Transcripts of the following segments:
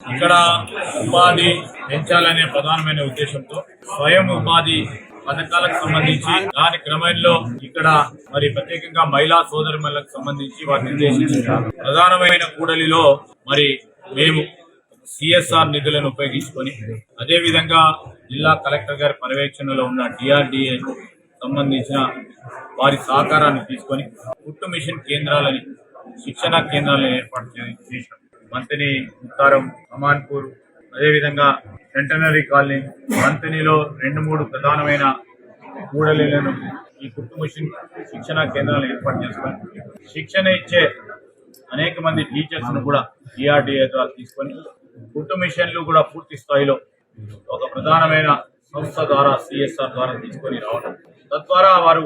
ఇక్కడ ఉపాధి పెంచాలనే ప్రధానమైన ఉద్దేశంతో స్వయం ఉపాధి పథకాలకు సంబంధించి దాని క్రమంలో ఇక్కడ మరి ప్రత్యేకంగా మహిళా సోదరులకు సంబంధించి వారిని నిర్దేశించారు. ప్రధానమైన కూడలిలో మరి మేము సిఎస్ఆర్ నిధులను ఉపయోగించుకొని అదే విధంగా జిల్లా కలెక్టర్ గారి పర్యవేక్షణలో ఉన్న డిఆర్డిఏ సంబంధించిన వారి సహకారాన్ని తీసుకొని కుట్టు మిషన్ కేంద్రాలని శిక్షణ కేంద్రాలను ఏర్పాటు చే- చేశాం. మంతిని ముత్తారం అమాన్పూర్ అదేవిధంగా సెంటనరీ కాలనీ మంతినిలో రెండు మూడు ప్రధానమైన కూడలీలను ఈ కుట్టు మిషన్ శిక్షణ కేంద్రాలను ఏర్పాటు చేసుకొని శిక్షణ ఇచ్చే అనేక మంది టీచర్స్ను కూడా డిఆర్డిఏ ద్వారా తీసుకొని కుట్టు మిషన్లు కూడా పూర్తి స్థాయిలో ఒక ప్రధానమైన సంస్థ ద్వారా సిఎస్ఆర్ ద్వారా తీసుకొని రావడం. తద్వారా వారు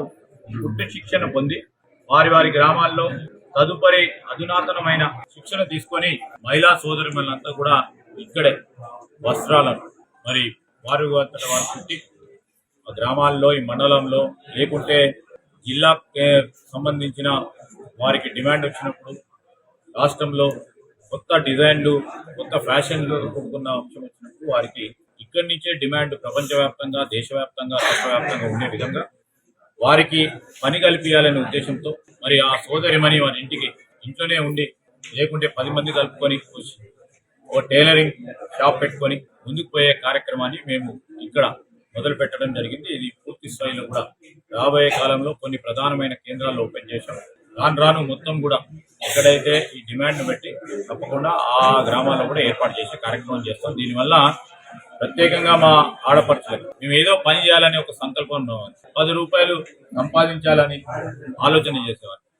కుట్టు శిక్షణ పొంది వారి వారి గ్రామాల్లో తదుపరి అధునాతనమైన శిక్షణ తీసుకొని మహిళా సోదరులంతా కూడా ఇక్కడే వస్త్రాలను మరి వారు వారి వారు గ్రామాల్లో ఈ మండలంలో లేకుంటే జిల్లా సంబంధించిన వారికి డిమాండ్ వచ్చినప్పుడు రాష్ట్రంలో కొత్త డిజైన్లు కొత్త ఫ్యాషన్లు కూడుకున్న అంశం వచ్చినప్పుడు వారికి ఇక్కడి నుంచే డిమాండ్ ప్రపంచవ్యాప్తంగా దేశవ్యాప్తంగా రాష్ట్రవ్యాప్తంగా ఉండే విధంగా వారికి పని కల్పించాలనే ఉద్దేశంతో మరి ఆ సోదరిమణి వారి ఇంటికి ఇంట్లోనే ఉండి లేకుంటే పది మంది కలుపుకొని ఓ టైలరింగ్ షాప్ పెట్టుకొని ముందుకు పోయే కార్యక్రమాన్ని మేము ఇక్కడ మొదలు పెట్టడం జరిగింది. ఇది పూర్తి స్థాయిలో కూడా రాబోయే కాలంలో కొన్ని ప్రధానమైన కేంద్రాల్లో ఓపెన్ చేశాం. రాను రాను మొత్తం కూడా ఎక్కడైతే ఈ డిమాండ్ బట్టి తప్పకుండా ఆ గ్రామాల్లో కూడా ఏర్పాటు చేసే కార్యక్రమం చేస్తాం. దీనివల్ల ప్రత్యేకంగా మా ఆడపడుచులకు మేము ఏదో పని చేయాలని ఒక సంకల్పం పది రూపాయలు సంపాదించాలని ఆలోచన చేసేవారు.